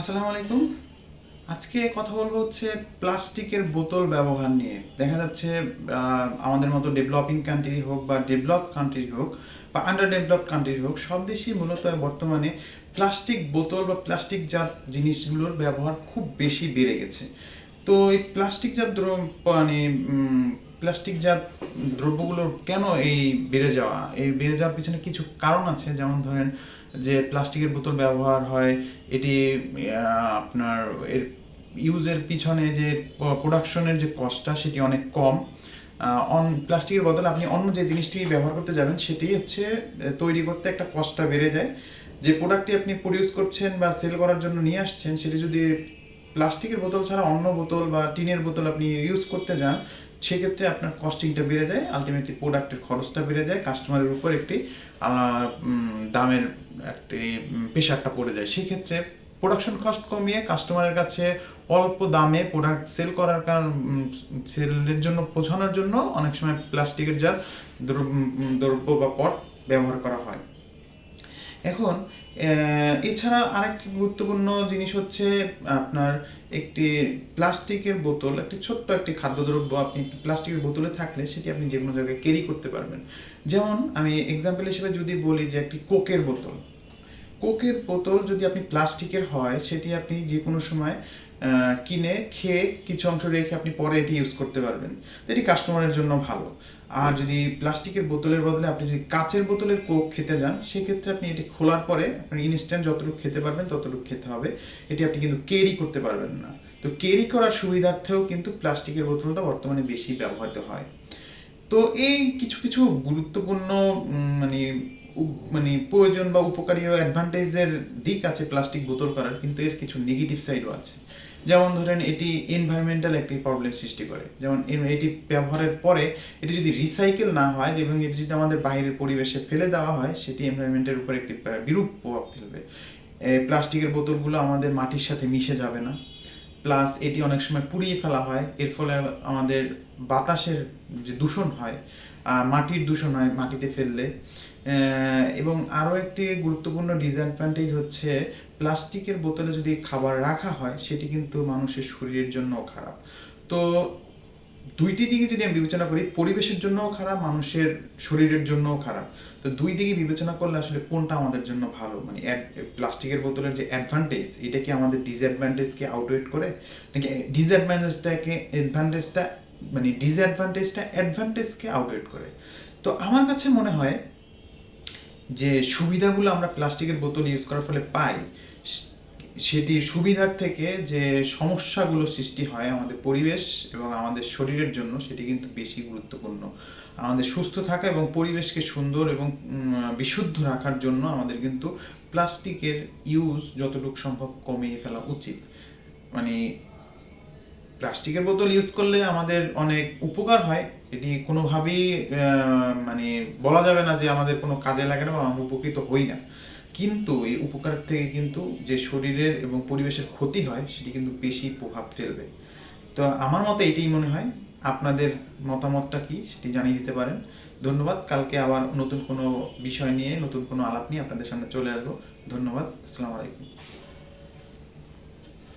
আসসালামু আলাইকুম। আজকে কথা বলব হচ্ছে প্লাস্টিকের বোতল ব্যবহার নিয়ে। দেখা যাচ্ছে আমাদের মতো ডেভেলপিং কান্ট্রি হোক বা ডেভেলপ কান্ট্রি হোক বা আন্ডার ডেভেলপ কান্ট্রি হোক, সব দেশেই মূলত বর্তমানে প্লাস্টিক বোতল বা প্লাস্টিক জাত জিনিসগুলোর ব্যবহার খুব বেশি বেড়ে গেছে। তো এই প্লাস্টিক জাত মানে প্লাস্টিক জাত দ্রব্যগুলোর কেন এই বেড়ে যাওয়া? এই বেড়ে যাওয়ার পিছনে কিছু কারণ আছে? যেমন ধরেন যে প্লাস্টিকের বোতল ব্যবহার হয়, এটি আপনার এর ইউজের পিছনে যে প্রোডাকশনের যে কস্টটা সেটি অনেক কম। অন, প্লাস্টিকের বদলে আপনি অন্য যে জিনিসটি ব্যবহার করতে যাবেন, সেটি হচ্ছে তৈরি করতে একটা কস্টটা বেড়ে যায়। যে প্রোডাক্টটি আপনি প্রডিউস করছেন বা সেল করার জন্য নিয়ে আসছেন, সেটি যদি প্লাস্টিকের বোতল ছাড়া অন্য বোতল বা টিনের বোতল আপনি ইউজ করতে যান সেক্ষেত্রে আপনার কস্টিংটা বেড়ে যায় আলটিমেটলি প্রোডাক্টের খরচটা বেড়ে যায় কাস্টমারের উপর একটি দামের একটি প্রেশারটা পড়ে যায়। সেক্ষেত্রে প্রোডাকশন কস্ট কমিয়ে কাস্টমারের কাছে অল্প দামে প্রোডাক্ট সেল করার কারণ সেলের জন্য পৌঁছানোর জন্য অনেক সময় প্লাস্টিকের উম, দ্রব্য বা পট ব্যবহার করা হয়। এখন এছাড়া আরেকটি গুরুত্বপূর্ণ জিনিস হচ্ছে আপনার একটি প্লাস্টিকের বোতল, একটি ছোট্ট একটি খাদ্যদ্রব্য আপনি একটি প্লাস্টিকের বোতলে থাকলে সেটি আপনি যে কোনো জায়গায় ক্যারি করতে পারবেন। যেমন, আমি এক্সাম্পল হিসেবে যদি বলি যে একটি কোকের বোতল। কোকের বোতল যদি আপনি প্লাস্টিকের হয়, সেটি আপনি যে কোনো সময় কিনে খেয়ে কিছু অংশ রেখে আপনি পরে এটি ইউজ করতে পারবেন। তো এটি কাস্টমারের জন্য ভালো। আর যদি প্লাস্টিকের বোতলের বদলে আপনি যদি কাচের বোতলের কোক খেতে যান, সেক্ষেত্রে আপনি এটি খোলার পরে আপনি ইনস্ট্যান্ট যতটুকু খেতে পারবেন, ততটুকু খেতে হবে। এটি আপনি কিন্তু ক্যারি করতে পারবেন না। তো ক্যারি করার সুবিধার্থেও কিন্তু প্লাস্টিকের বোতলটা বর্তমানে বেশি ব্যবহৃত হয়। তো এই কিছু কিছু গুরুত্বপূর্ণ মানে মানে প্রয়োজন বা উপকারী অ্যাডভান্টেজের দিক আছে প্লাস্টিক বোতল করার, কিন্তু এর কিছু নেগেটিভ সাইডও আছে। যেমন ধরেন, এটি এনভায়রনমেন্টাল একটি প্রবলেম সৃষ্টি করে। যেমন এটি ব্যবহারের পরে এটি যদি রিসাইকেল না হয় এবং এটি যদি আমাদের বাইরের পরিবেশে ফেলে দেওয়া হয়, সেটি এনভায়রনমেন্টের উপর একটি বিরূপ প্রভাব ফেলবে। প্লাস্টিকের বোতলগুলো আমাদের মাটির সাথে মিশে যাবে না। প্লাস এটি অনেক সময় পুড়িয়ে ফেলা হয়। এর ফলে আমাদের বাতাসের যে দূষণ হয় আর মাটির দূষণ হয় মাটিতে ফেললে। এবং আরও একটি গুরুত্বপূর্ণ ডিসঅ্যাডভান্টেজ হচ্ছে প্লাস্টিকের বোতলে যদি খাবার রাখা হয়, সেটি কিন্তু মানুষের শরীরের জন্যও খারাপ। তো দুইটি দিকে যদি আমি বিবেচনা করি, পরিবেশের জন্যও খারাপ, মানুষের শরীরের জন্যও খারাপ। তো দুই দিকে বিবেচনা করলে আসলে কোনটা আমাদের জন্য ভালো? মানে প্লাস্টিকের বোতলের যে অ্যাডভান্টেজ এটা কি আমাদের ডিসঅ্যাডভান্টেজকে আউটওয়েট করে? নাকি ডিসঅ্যাডভান্টেজটাকে অ্যাডভান্টেজটা মানে ডিসঅ্যাডভান্টেজটা অ্যাডভান্টেজকে আউটওয়েট করে? তো আমার কাছে মনে হয় যে সুবিধাগুলো আমরা প্লাস্টিকের বোতল ইউজ করার ফলে পাই, সেটি সুবিধার থেকে যে সমস্যাগুলো সৃষ্টি হয় আমাদের পরিবেশ এবং আমাদের শরীরের জন্য, সেটি কিন্তু বেশি গুরুত্বপূর্ণ। আমাদের সুস্থ থাকা এবং পরিবেশকে সুন্দর এবং বিশুদ্ধ রাখার জন্য আমাদের কিন্তু প্লাস্টিকের ইউজ যতটুকু সম্ভব কমিয়ে ফেলা উচিত। মানে প্লাস্টিকের বোতল ইউজ করলে আমাদের অনেক উপকার হয়। এটি কোনোভাবেই মানে বলা যাবে না যে আমাদের কোনো কাজে লাগে না বা আমরা উপকৃত হই না। কিন্তু এই উপকার থেকে কিন্তু যে শরীরের এবং পরিবেশের ক্ষতি হয়, সেটি কিন্তু বেশি প্রভাব ফেলবে। তো আমার মতে এটাই মনে হয়। আপনাদের মতামতটা কি সেটি জানিয়ে দিতে পারেন। ধন্যবাদ। কালকে আবার নতুন কোনো বিষয় নিয়ে, নতুন কোনো আলাপ নিয়ে আপনাদের সামনে চলে আসব। ধন্যবাদ। আসসালামু আলাইকুম।